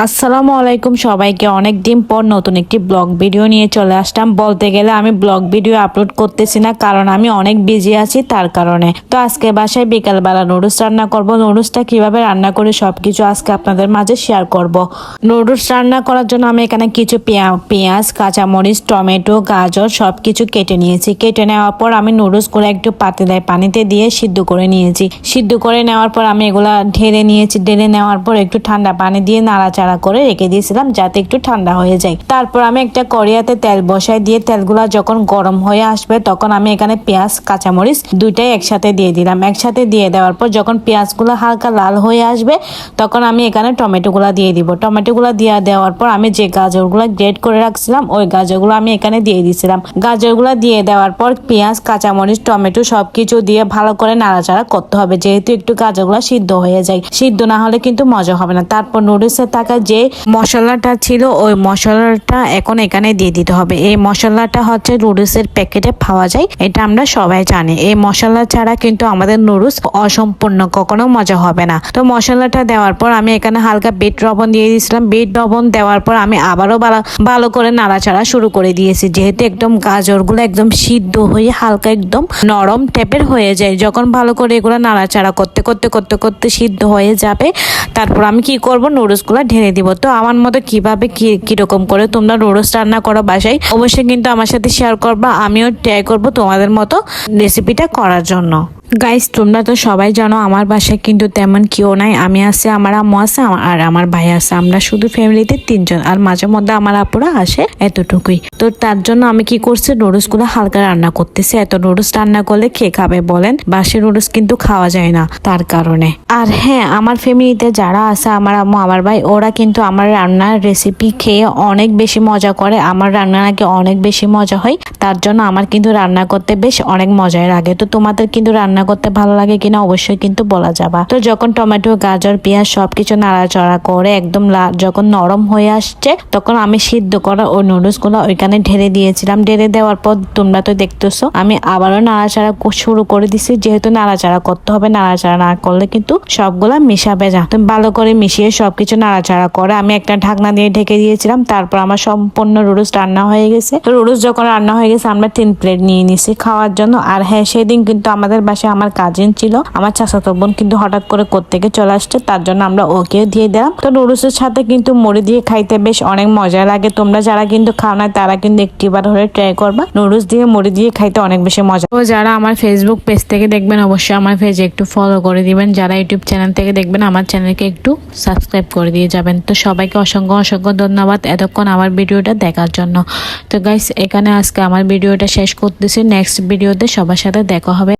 আসসালামু আলাইকুম সবাইকে। অনেক দিন পর নতুন একটি ব্লগ ভিডিও নিয়ে চলে আসলাম। বলতে গেলে আমি ব্লগ ভিডিও আপলোড করতেছি না, কারণ আমি অনেক বিজি আছি তার কারণে। তো আজকে বাসায় বিকালবেলা নুডলস রান্না করব। নুডলসটা কীভাবে রান্না করি সবকিছু আজকে আপনাদের মাঝে শেয়ার করব। নুডলস রান্না করার জন্য আমি এখানে কিছু পেঁয়া- পেঁয়াজ, কাঁচামরিচ, টমেটো, গাজর সব কিছু কেটে নিয়েছি। কেটে নেওয়ার পর আমি নুডলস করে একটু পাতিলায় পানিতে দিয়ে সিদ্ধ করে নিয়েছি। সিদ্ধ করে নেওয়ার পর আমি এগুলা ঢেলে নিয়েছি। ঢেলে নেওয়ার পর একটু ঠান্ডা পানি দিয়ে নাড়াচাড়া করে রেখে দিয়েছিলাম যাতে একটু ঠান্ডা হয়ে যায়। তারপর আমি একটা কড়িয়াতে তেল বসাই দিয়ে তেলগুলা যখন গরম হয়ে আসবে তখন আমি এখানে পেঁয়াজ, কাঁচামরিচ দুইটাই একসাথে দিয়ে দিলাম। একসাথে দিয়ে দেওয়ার পর যখন পেঁয়াজগুলো হালকা লাল হয়ে আসবে তখন আমি এখানে টমেটোগুলো দিয়ে দিব। টমেটোগুলো দিয়ে দেওয়ার পর আমি যে গাজরগুলো গ্রেড করে রাখছিলাম, ওই গাজরগুলো আমি এখানে দিয়ে দিয়েছিলাম গাজরগুলো দিয়ে দেওয়ার পর পেঁয়াজ, কাঁচামরিচ, টমেটো সবকিছু দিয়ে ভালো করে নাড়াচাড়া করতে হবে। যেহেতু একটু গাজরগুলো সিদ্ধ হয়ে যায়। সিদ্ধ না হলে কিন্তু মজা হবে না। তারপর নুডলসের টাকা যে মশলাটা ছিল, ওই মশলাটা এখন এখানে দিয়ে দিতে হবে। এই মশলাটা হচ্ছে নুডলসের প্যাকেটে পাওয়া যায়, এটা আমরা সবাই জানি। এই মশলা ছাড়া কিন্তু আমাদের নুডলস অসম্পূর্ণ, কখনো মজা হবে না। তো মশলাটা দেওয়ার পর আমি এখানে হালকা বিট লবণ দিয়ে দিয়েছিলাম। বিট লবণ দেওয়ার পর আমি আবারও ভালো ভালো করে নাড়াচাড়া শুরু করে দিয়েছি। যেহেতু একদম গাজরগুলো একদম সিদ্ধ হয়ে হালকা একদম নরম টাইপের হয়ে যায়, যখন ভালো করে এগুলো নাড়াচাড়া করতে করতে করতে করতে সিদ্ধ হয়ে যাবে, তারপর আমি কি করব? নুডলসগুলো ঢেলে দিব। তো আমার মতো কীভাবে কি রকম করে তোমরা নুডলস রান্না করো বাসায়, অবশ্যই কিন্তু আমার সাথে শেয়ার করবা, আমিও ট্রাই করব তোমাদের মতো রেসিপিটা করার জন্য। গাইস তোমরা তো সবাই জানো আমার বাসায় কিন্তু তেমন কেউ নাই। আমি আছে, আমার আম্মু আছে আর আমার ভাই আছে। আমরা শুধু ফ্যামিলিতে তিনজন, আর মাঝে মধ্যে আমার আপুরা আসে এতটুকুই। তো তার জন্য আমি কি করছি নুডলসগুলো হালকা রান্না করতেছি। এত নুডলস রান্না করলে কে খাবে বলেন? বাসি নুডলস কিন্তু খাওয়া যায় না তার কারণে। আর হ্যাঁ আমার ফ্যামিলিতে যারা আছে, আমার আম্মু, আমার ভাই, ওরা কিন্তু আমার রান্নার রেসিপি খেয়ে অনেক বেশি মজা করে। আমার রান্না নাকি অনেক বেশি মজা হয়। তার জন্য আমার কিন্তু রান্না করতে বেশ অনেক মজাই লাগে। তো তোমাদের কিন্তু রান্না করতে ভালো লাগে কিনা অবশ্যই কিন্তু বলা যাবা। তো যখন টমেটো, গাজর, পেঁয়াজ সবকিছু নাড়াচাড়া করে একদম যখন নরম হয়ে আসছে, তখন আমি সিদ্ধ করা ওই নুডলসগুলো ওইখানে ঢেলে দিয়েছিলাম। ঢেলে দেওয়ার পর তোমরা তো দেখতেছো, আমি আবারও নাড়াচাড়া শুরু করে দিছি। যেহেতু নাড়াচাড়া করতে হবে, নাড়াচাড়া না করলে কিন্তু সবগুলা মিশাবে যা তো ভালো করে মিশিয়ে সবকিছু নাড়াচাড়া করে আমি একটা ঢাকনা দিয়ে ঢেকে দিয়েছিলাম, তারপর আমার সম্পূর্ণ রুডুস রান্না হয়ে গেছে। তো রুডুস যখন রান্না হয়ে গেছে, আমরা তিন প্লেট নিয়ে নিছি খাওয়ার জন্য। আর হ্যাঁ সেদিন কিন্তু আমাদের বাসায় আমার কাজিন ছিল, আমার চাচাতো বোন কিন্তু হঠাৎ করে কোত্থেকে চলে আসছে, তার জন্য আমরা ওকেও দিয়ে দিলাম। তো নুডলসের সাথে কিন্তু মুড়ি দিয়ে খাইতে বেশ অনেক মজা লাগে। তোমরা যারা কিন্তু খাও না, তারা কিন্তু একটিবার হলে ট্রাই করবা। নুডলস দিয়ে মুড়ি দিয়ে খাইতে অনেক বেশি মজা। তো যারা আমার ফেসবুক পেজ থেকে দেখবেন, অবশ্যই আমার পেজে একটু ফলো করে দিবেন। যারা ইউটিউব চ্যানেল থেকে দেখবেন, আমার চ্যানেলকে একটু সাবস্ক্রাইব করে দিয়ে যাবেন। তো সবাইকে অসংখ্য অসংখ্য ধন্যবাদ এতক্ষণ আমার ভিডিওটা দেখার জন্য। তো গাইস এখানে আজকে আমার ভিডিওটা শেষ করতেছি। নেক্সট ভিডিওতে সবার সাথে দেখা হবে।